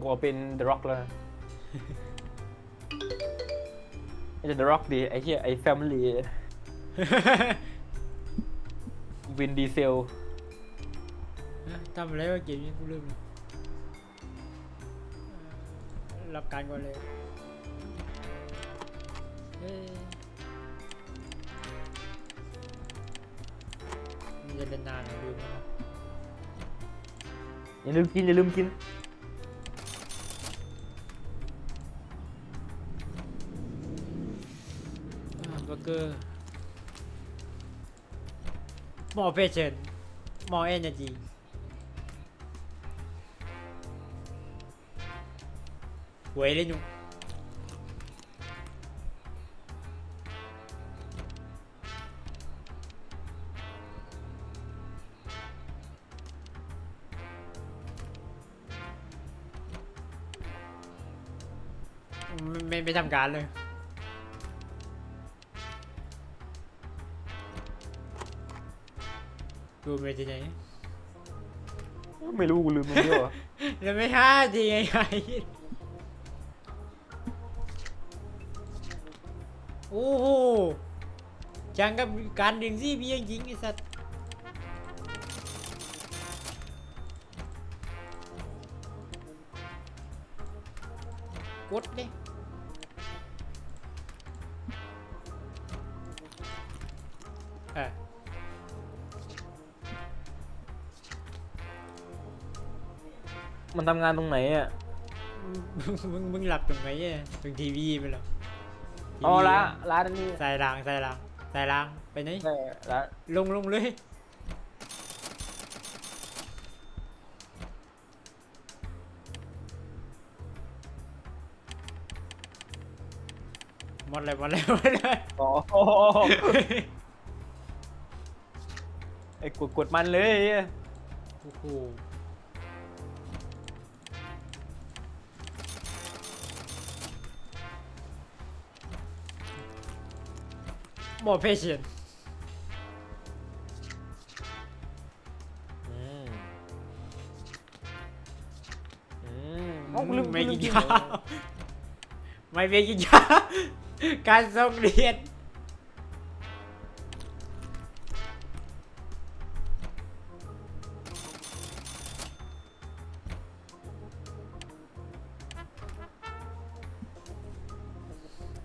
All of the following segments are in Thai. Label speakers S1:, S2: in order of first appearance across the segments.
S1: กูเอาเป็น The Rock แล้วนะไม่ใช่ The Rock ดิไอ้เหี้ยไอ้ Family วินดีเซล
S2: ทำอะไรวะเกมนี้กูลืมเลยเอ่อรับการก่อนเลยเอ้ยมันจะเล่นนานเหรอลืมแล้วนะ
S1: อย่าลืมกินอย่าลืมกิน
S2: อ่าเบอร์เกอร์หมอเพชรหมอเอเนจีหวยเลยหนูไม่ไม่ไม่ทำการเลย ดูไปที่ไหน
S1: ไม่รู้กูลืมตรงนี้วะ
S2: แล้วไม่ห้าทีไงไงโอ้โหจังกับการดึงซี่พี่ยังยิงไอ้สัตว์กดดิเอ
S1: มันทำงานตรงไหนอะ
S2: มึงมึงหลับตรงไหนอะตรงทีวีไปแล้ว
S1: อ๋อละร้านนี้
S2: ใส่รางใส่รางใส่รางไปไหน
S1: ใช่ร้าน
S2: ลงลงเลยหมดเลยหมดเลยหมดเลย
S1: อ๋อไอ้กดกดมันเลยไอ้เหี้ย
S2: โอ้โห หมดเพชร
S1: อืมอืมเอ้ากูลืม
S2: ไม่
S1: กูลื
S2: กิน
S1: ม
S2: ข้าวไม่ไปกินข้าวการส่งเรียน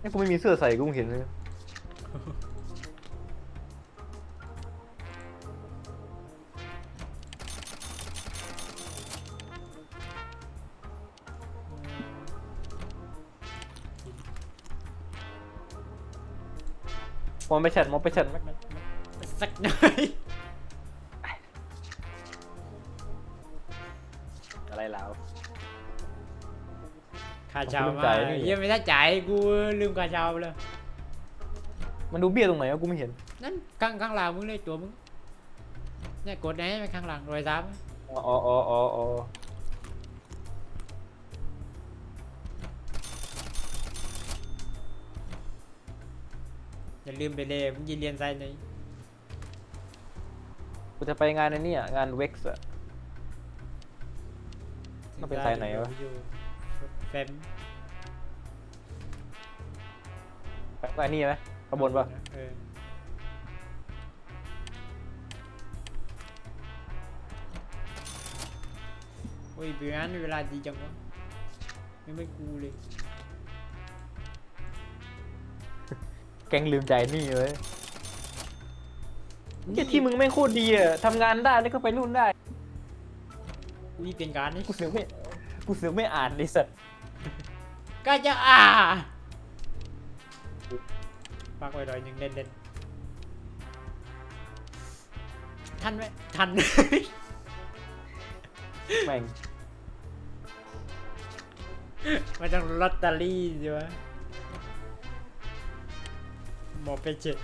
S1: นี่กูไม่มีเสื้อใส่กูเห็นเลย มองไปแชทมองไปแชท
S2: สักหน่อย
S1: อะไรแล้ว
S2: ค่าเช่า
S1: ผมลืม
S2: มา
S1: จ่ายนี่
S2: ยังไม่ได้จ่ายกูลืมค่าเช่าไปเลย
S1: มันดูเบี้ยตรงไหนวะกูไม่เห็น
S2: นั่นข้างข้างหลังมึงเลยตัวมึงเนี่ยกดไหนไปข้างหลังรอยซ้
S1: อ๋ออ๋ออ๋ออ๋ออ๋อำ
S2: อย่าลืมไปเลยมึงจะเรียนไซน์ไหน
S1: กูจะไปงานในนี่อะงานเว็กซ์อะ มันเป็นไซน์ไหนวะ
S2: แฟม
S1: ไปไปนี่ไหม ขางบวนปะ
S2: เออโอ้ยเบื่อนั้นเวลาดีจังวะไม่ไม่กูเลย
S1: แกงลืมใจายหนี่เลยเหี้ยที่มึงไม่งโคตรดีอะทำงานได้แล้วก็ไปนู่นได้
S2: นี่เป็นการนี่
S1: กูเสือกไม่ กูเสือกไม่อ่านไอ้สัตว์
S2: ก็จะอ่า ปักไว้หน่อยหนึ่งเด่นเด่นทันไหมทัน
S1: แม่ง
S2: ไม่ต้องลอตเตอรี่ใช่ไหมหมอเป็นเจ็ด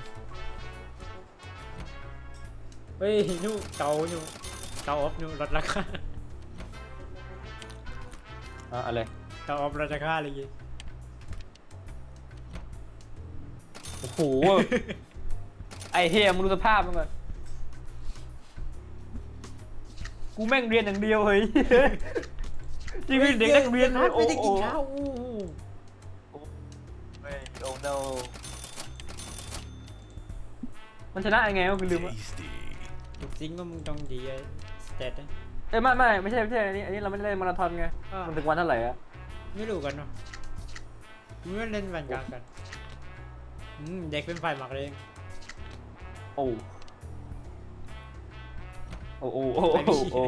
S2: เฮ้ยนู่เตานู่เตาออฟนู่ลดราคา
S1: อะอะไร
S2: เตาออฟลดราคาเลยยี่
S1: โอ้โหไอ้เฮียมึงดูสภาพมันก่อนกูแม่งเรียนอย่างเดียวเฮ้ยนี่คือเด็กนักเรียน
S2: ไม่
S1: โอ้
S2: ได้
S1: โห
S2: กินข้าวอู้
S1: เฮ้ยโอ้ no มันชนะยังไงวะกูลืมอะ
S2: ถูกซิงก็มึงต้องดีไอ้สเตตนะ
S1: เอ้ยไม่ไม่ไม่ใช่ไม่ใช่อันนี้อันนี้เราไม่ได้เล่นมาราธอนไง
S2: อ่า
S1: มันถึงวันเท่าไหร่อะ
S2: ไม่รู้กันเนาะมึงไม่เล่นวันกลางกัน อืมเด็กเป็นฝ่ายหมักเอง
S1: โอ้โอ้โอ้โอ้โอ้โอ้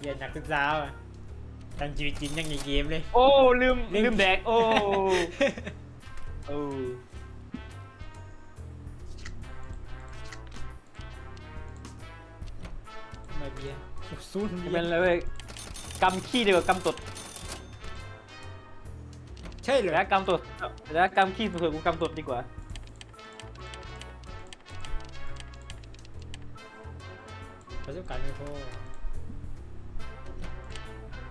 S2: เรียนนักศึกษาอะตั้งชีวิตจริงยังในเกมเลย
S1: โอ้ลืมลืมแดกโอ้โอ้
S2: เบียร์สู้น
S1: เป็นอะไรเว้ยกำขี้ดีกว่ากำตด
S2: ใช่เหรอ
S1: แล้วกำตดแล้วกำขี้สุดๆกูกำตดดีกว่า
S2: ประสบการณ์ไม่พอ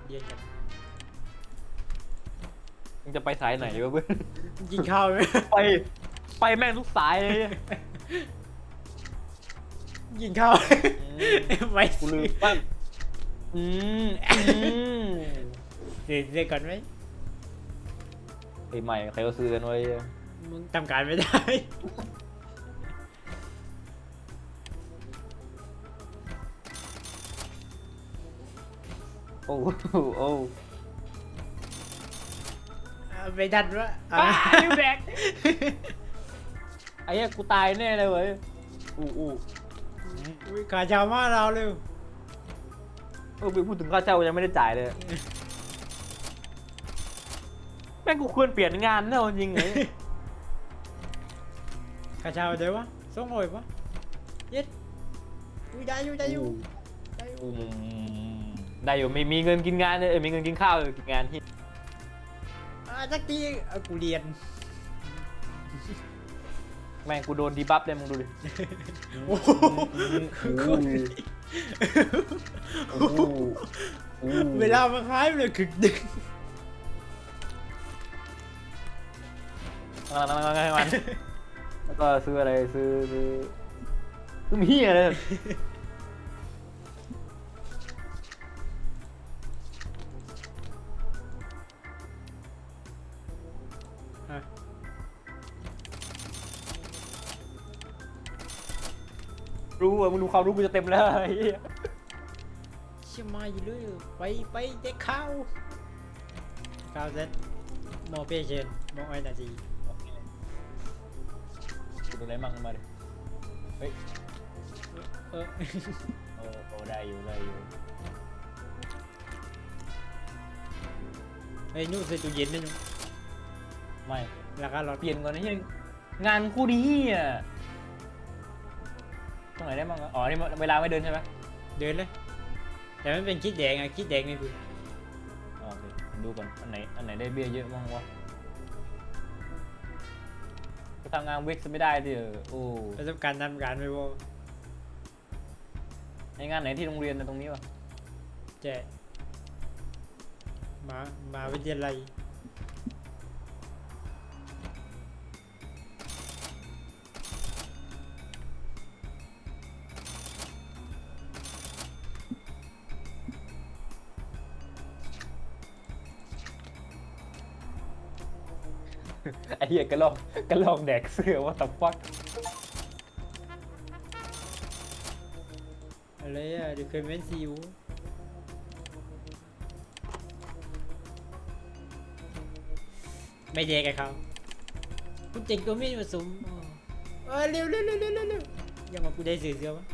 S2: เรียนกัน
S1: มึงจะไปสายไหนวะเพื่อน
S2: กินข้าวไหม
S1: ไป ไปแม่งทุกสายเลย
S2: กินข้าวไม่
S1: กูลืมบ้างอืมอืม
S2: เดี๋ยวเดี๋ยวก่อนไหม
S1: ไอ้ใหม่ใครก็ซื้อกันไว้
S2: มึงทำการไม่ได้
S1: โอ้โหโอ้
S2: อ่าไม่ทันวะอะ
S1: อ้าลืมแดกไอ้เหี้ยกูตายแน่เลยเว้ยอู้อู้
S2: อุ้ย ขาชาวมาเราเร็ว
S1: เออไปพูดถึงค่าเช่ายังไม่ได้จ่ายเลย แม่งกูควรเปลี่ยนงานแน่จริงเลย
S2: ขาชาวเดี๋ยววะส่งโอยปะเย็ดอุ้ยได้อยู่ได้อยู่ได้อยู่
S1: อืมได้อยู่มีมีเงินกินงานเลยเออมีเงินกินข้าวกินงานที่
S2: อ่าสักทีเอากูเรียน
S1: แม่งกูโดนดีบัฟเลยมึงดูดิ
S2: โอ้โห
S1: โอ้โหโอ้โห
S2: เวลามาคล้ายเลยคึกดึง
S1: มามามามามาแล้วก็ซื้ออะไรซื้อซื้อซื้อมีอะไร ความรู้กูจะเต็มแล้วไอ้เหี้ย
S2: เชื่อมาอยู่เลยไปไปเด็กข้าวข้าวเสร็จหมอเปเชนหมอไอ้นาที
S1: กูดูอะไรมั่งมาดิเฮ้ย
S2: เออ
S1: โอ้โอ้ได้อยู่ได้อยู่
S2: ไอ้ยนู่นใส่ตู้เย็นนะนู่น
S1: ไม่
S2: ราคาลด
S1: เปลี่ยนก่อนนะเฮียงานคู่ดีอะ ตรงไหนได้บ้างวะอ๋อนี่เวลาไม่เดินใช่ไหม
S2: เดินเลย แต่มันเป็นคิดแดงอะคิดแดงไม่คือ
S1: อ๋อโอเคดูก่อนอันไหนอันไหนได้เบี้ยเยอะบ้างวะก็ทำงานเวกซ์ไม่ได้ดิเออโอ้
S2: ประสบการณ์ทำการไม่พอ
S1: ในงานไหนที่โรงเรียนนะตรงนี้วะ
S2: เจ๊มามาวิทยาลัยี้
S1: ยกระลอกกระลอกแดกเสื้อว่าตับฟัก
S2: อะไรอะเดี๋ยวเคยเม้นซีอูไม่แยกกับเขาคุณเจ๋งตัวม่ผสมอ๋อเออเร็วเร็วเร็วเร็วเร็วยังมากูได้สื่อเสียวะ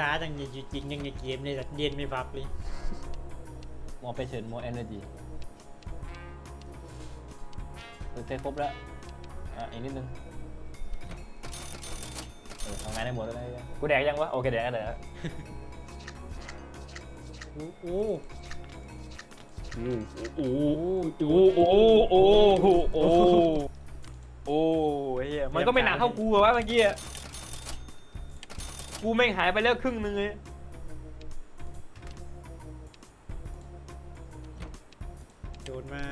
S2: ม่งนักศึกษาตั้งในชีวิตจริงยังในเกมเลยแต่เรียนไม่พักเลย
S1: มอไปเฉินมอเอเนอร์จีเออเทครบแล้ว อะอีกนิดนึง เออทำงานได้หมดแล้วนะกูแดกยังวะ โอเคแดกแล้วแดกแล้ว
S2: โอ้โห
S1: โอ้โหโอ้โหโอ้โหโอ้โหโอ้โหโอ้เฮียมันก็ไม่หนักเท่ากูอะวะเมื่อกี้อะ กูแม่งหายไปแล้วครึ่งนึงเลย
S2: โดนมา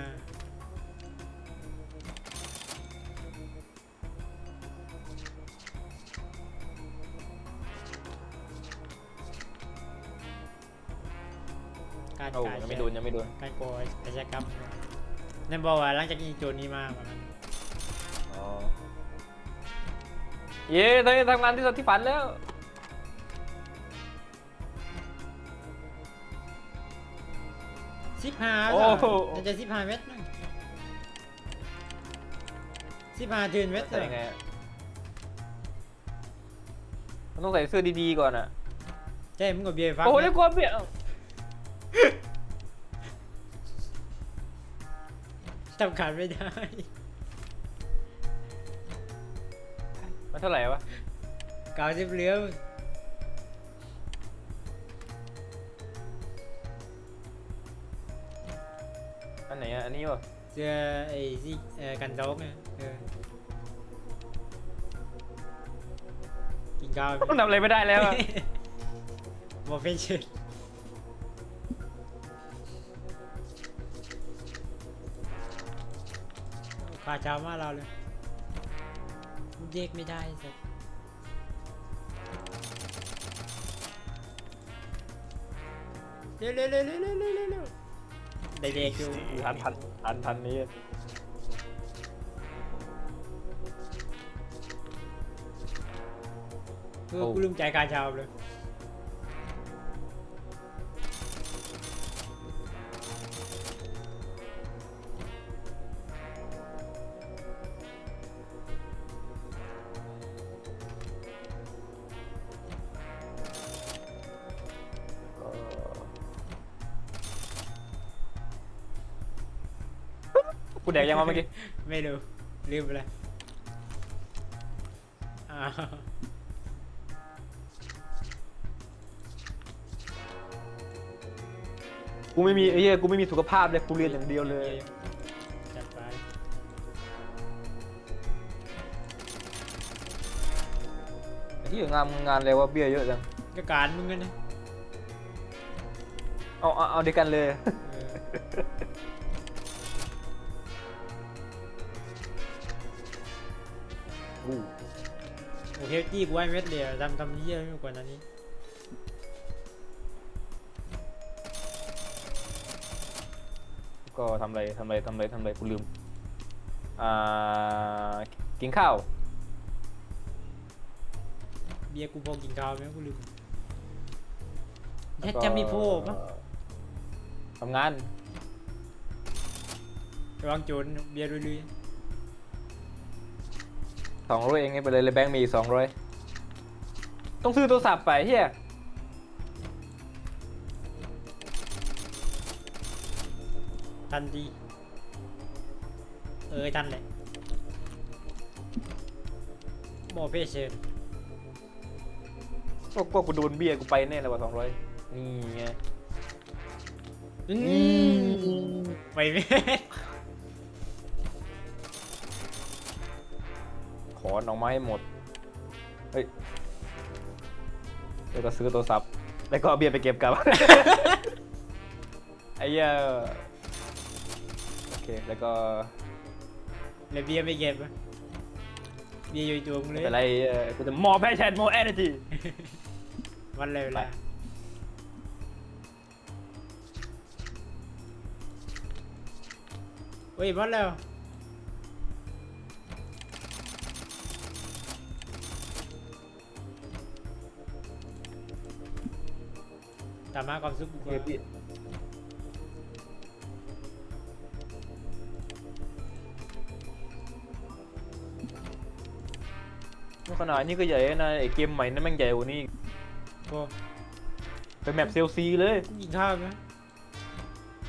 S2: การ
S1: โอ้
S2: การ
S1: ยังไม่โดนยังไม่โดน
S2: การก่ออาชญากรรมนั่นบอกว่าหลังจากยิงโจรนี้มาวันนั้น
S1: อ๋อเย้ตอนนี้ทำงานที่สุดที่ฝันแล้ว
S2: สิบห้า
S1: โอ้โห
S2: น่าจะสิบห้าเมตรนะสิบห้าเดือนเมตร
S1: ใส่ยังไงอะมันต้องใส่เสื้อดีๆก่อนอะ
S2: ใช่มึงกับเบียร์ฟัง
S1: โอ้ย
S2: นะ
S1: แล้วกลัวเบี้ย
S2: จำขาดไม่ได้
S1: มันเท่าไหร่วะ
S2: เก่าสิบเหลือมึ
S1: นไหนอะ อันนี้วะ
S2: เสื้อไอ้สิเอ่อกันโต๊กเนี่ยเออกินข้าวไหม
S1: มันทำอะไรไม่ได้แล้วอะ
S2: บอเป็นเชิญขาเช้ามาเราเลยเด็กไม่ได้สักเร็วเร็วเร็วเร็วเร็วเร็วเร็ว เร็วได้เด็กอยู่
S1: ทันทันทันทันนี้
S2: เออกูลืมใจายการเช้าเลย
S1: แดกยังวะเมื่อกี้
S2: ไม่รู้ลืมไปเลยอ้าว
S1: กูไม่มีไอ้เหี้ยกูไม่มีสุขภาพเลยกูเรียนอย่างเดียวเลย
S2: จัดไป
S1: ไอ้ที่งานงานอะไรวะเบี้ยเยอะจัง
S2: ก็การมึงกันนะ
S1: เอาเอาเอาเดียวกันเลย
S2: เออ โอเคจี้กูไว้เม็ดเดียวทำทำเยี่ยไม่กว่านั้นนี้
S1: ก็ทำอะไรทำอะไรทำอะไรทำอะไรกูลืม อ่า กินข้าว
S2: เบียร์กูพอกินข้าวไหมกูลืม
S1: แล้ว
S2: จะ
S1: ก็
S2: จะมีโพปะ
S1: ทำงาน
S2: ระวังโจรเบียร์ลุย
S1: สองร้อยเองไงไปเลยเลยแบงค์มีสองร้อยต้องซื้อโทรศัพท์ไปเฮีย
S2: ๆทันทีเออทันเลยโมเพเชน
S1: ก็ก็กูโดนเบี้ยกูไปแน่เลยว่าสองร้อยนี่ไง
S2: ไปไม่
S1: ขอหน่อไม้ให้หมด เฮ้ย แล้วก็ซื้อโทรศัพท์ แล้วก็เอาเบียร์ไปเก็บกลับ ไอ้เหี้ยโอเค แล้วก็
S2: แล้วเบียร์ไม่เก็บอะเบียร์อยู่ตัวมึงเล
S1: ไม่
S2: ย
S1: เป็นไรเออกูจะ more passion more energy
S2: วันเลยเวลาเฮ้ยวันแล้ว ตามมาความสุขกูก่อน
S1: ขนาดนี้ก็ใหญ่นะไอเกมใหม่นั่นแม่งใหญ่กว่านี้อีก
S2: โอ้
S1: เป็นแมปเซลซีเลย
S2: กินข้าวไหม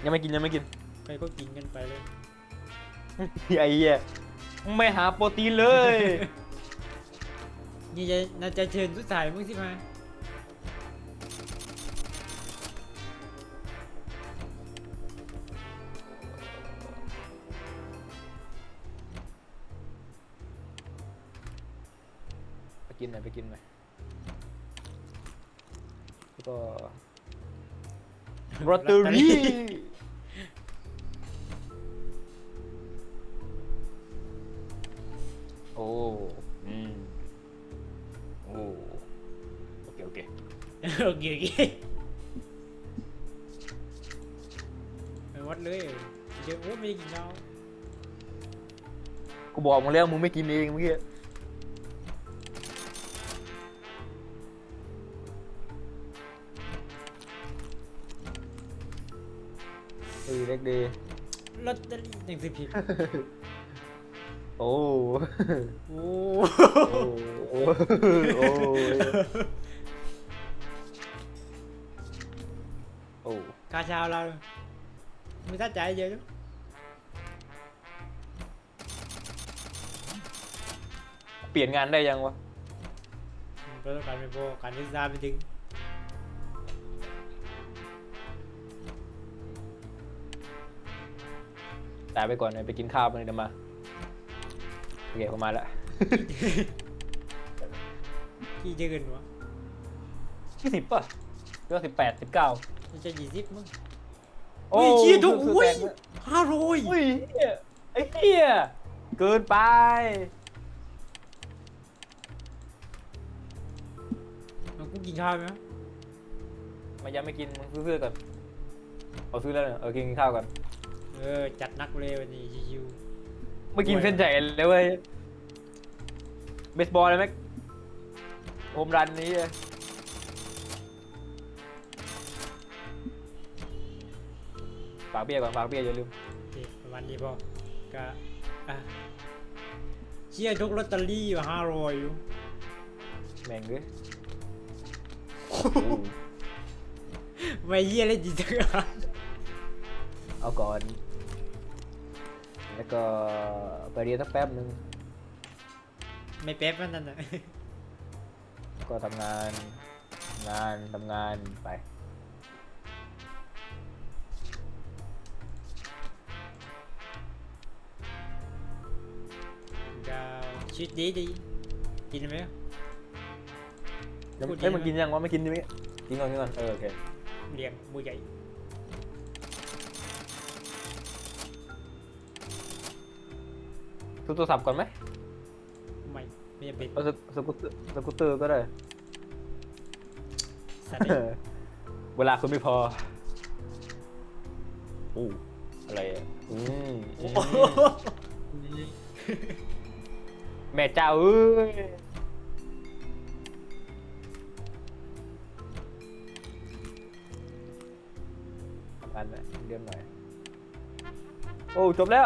S1: ยังไม่กินยังไม่กิน
S2: ใครก็กินกันไปเลย
S1: ไอ้เหี้ยมึงไม่หาโปรตีนเลย
S2: นี่จะน่าจะเชิญทุกสายมึงสิมา
S1: นหน่อยไปกินหน่อยแล้วก็ลอตเตอรี่โอ้อืมโอ้โอเคโอเค
S2: โอเคโอเคไปวัดเลยเดี๋ยวโอ้ไม่ได้กินข้าว
S1: กูบอกมึงแล้วมึงไม่กินเองเมื่อกี้ เออเล็กดี
S2: ลอตเตอรี่ยังสิบผิด
S1: โอ้
S2: โอ้
S1: โอ้โอ้โอ้โอ้
S2: กาชาวเราไม่ตั้งใจเยอะจ้ะ
S1: เปลี่ ตายไปก่อนเลยไปกินข้าวมันเดี๋ยวมาโอเคผมมาแล้ว
S2: กี่เดือนวะ
S1: ยี่สิบป่ะเรื่องสิบแปดสิบเก้า
S2: มันจะยี่สิบมั้ง
S1: โอ้
S2: อุ้ยเชี่ยทุก
S1: คือ
S2: อุ้ย
S1: แตกเลย
S2: ห้าร้อย
S1: อุ้ยเหี้ยไอ้เหี้ยเกินไป
S2: มันกูกินข้าวไหม
S1: มายังไม่กินมึงซื้อๆก่อนเอาซื้อแล้วเนี่ยเออกินข้าวก่อน
S2: เออ จัดนักเลยวันนี้ชิว
S1: ไม่กินเส้นใหญ่เลยเว้ยเบสบอลเลยไหมโฮมรันนี้เลยฝากเบี้ยก่อนฝากเบี้ยอย่าลืม
S2: ๆโอเคประมาณนี้พอก็อะเชี่ยทุกลอตเตอรี่อยู่ห้าร้อยอยู่
S1: แม่งเลย
S2: ไม่เยี่ยเลยจริงจังอะ
S1: เอาก่อน แล้วก็ไปเรียนสักแป๊บนึง
S2: ไม่แป๊บมันนั่นน่ะ
S1: ก็ทำงานทำงานทำงานไป
S2: ก็ชีวิตดีดีกินไหม
S1: แล้ว
S2: พูดดี
S1: เอ้ยมัน
S2: นะ
S1: กินยังวะไม่กินใช่ไหมกินก่อนกินก่อนเออโอเค
S2: เลี้ยงมือใหญ่
S1: ทุบโทรศัพท์ก่อนไหม
S2: ไม่ไม่จำเป็น
S1: เอาสกสกูตเตอร์สกูตเตอร์ก็ได้
S2: สัตว์
S1: เออเวลาคุณไม่พออู้อะไรอะอืมอืมแม่เจ้าเอ้ยทำงานหน่อยเดือนหน่อย โอ้ จบแล้ว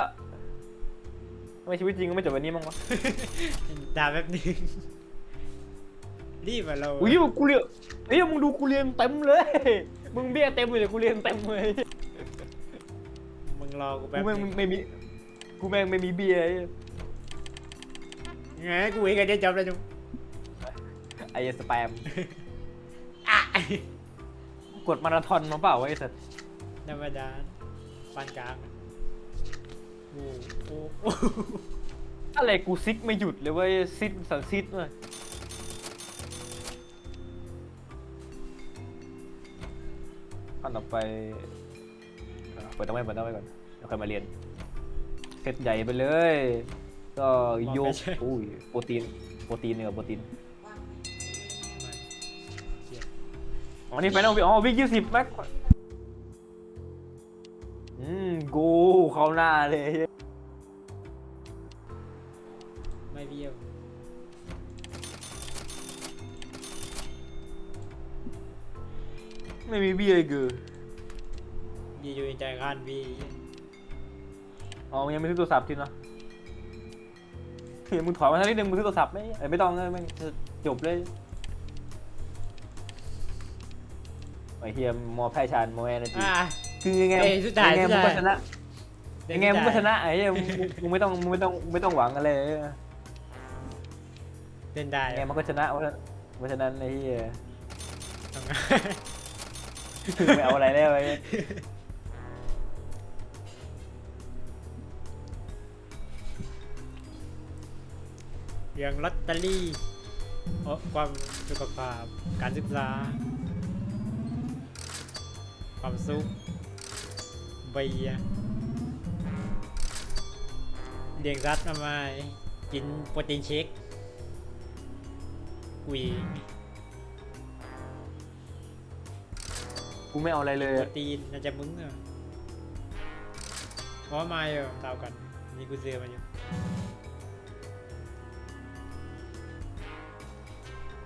S1: ทำไมชีวิตจริงก็ไม่จบวันนี้มั้งวะ
S2: ด่าแป๊บนึงรีบอะเรา
S1: อุ้ยกูเรียงเฮ้ยมึงดูกูเรียงเต็มเลย มึงเบี้ยเต็มเลยกูเรียงเต็มเลย
S2: มึงรอกูแป๊บกู
S1: แม่งไม่มีกูแม่งไม่มีเบียร์
S2: ไงกูเองก็ได้จบแล้วจุ๊บ
S1: ไอ้สแปมกดมาราธอนมาเปล่าไอ้สัส
S2: ธรรมดาปานกลาง อ้โอ้โอ้
S1: อะไรกูซิกไม่หยุดเลยเว้ยซิดสันซิดเลยขั้นต่อไปอะเปิดตั้งไว้เปิดตั้งไว้ก่อนแล้วค่อยมาเรียนเซตใหญ่ไปเลย ก็โยกอุ้ยโปรตีนโปรตีนเนี่ยโปรตีนอ๋อนี่ไฟนอลวิอ๋อวิกยี่สิบแม็ก อืมกูเข้าหน้าเลย
S2: ไม่เบี้ยว
S1: ไม่มีเบี้ยเลยกู
S2: ยีอยู่ในใจการวี
S1: อ๋อมึงยังไม่ซื้อโทรศัพท์จริงเหรอเฮ้ยมึงถอยมาทางนิดนึงมึงซื้อโทรศัพท์ไหมเอ้ยไม่ต้องเลยแม่งจะจบเลยไอ้เฮียมอแพ้ชานมอแอนาจี
S2: อะ
S1: คือยังไง
S2: เอ้ยสุดท้าย
S1: ยังไง
S2: สุ
S1: มึ
S2: ด
S1: ง
S2: ท้าย
S1: ก็ชนะยังไงมึงก็ชนะไอ้เฮียมึงมึงมึงไม่ต้องมึงไม่ต้องมึงไม่ต้องหวังอะไรเลย
S2: เล่นได้
S1: ยังไงมันก็ชนะเพราะฉะนั้นเพราะฉะนั้นไอ้เฮีย
S2: ทำงาน
S1: ไม่เอาอะไรแล้วไอ้
S2: เรื่องลอตเตอรี่เอ่อความสุขภาพการศึกษา ความสุข เบียร์เลี้ยงสัตว์มาไหมกินโปรตีนเชคกุย
S1: กูไม่เอาอะไรเลย
S2: โป
S1: อะ
S2: รตีนน่าจะมึงอะเพราะว่าไม่เออเท่ากันนี่กูเจอมาอยู่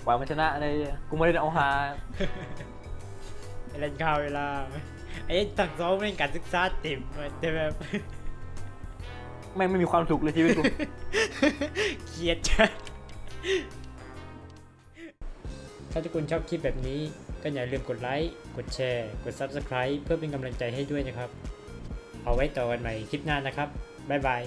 S1: หวังมันชนะอะไรกูไม่ได้เอาหา
S2: ไอ้เล่นข้าวเวลา ไอ้ถังซ้อมเล่นการศึกษาเต็มแต่แบบ
S1: แม่งไม่มีความสุขเลยชีวิตกู
S2: เครียดจัดถ้าทุกคนชอบคลิปแบบนี้ ก็อย่าลืมกดไลค์ กดแชร์ กด Subscribe เพื่อเป็นกำลังใจให้ด้วยนะครับ เอาไว้ต่อกันใหม่คลิปหน้านะครับ บ๊ายบาย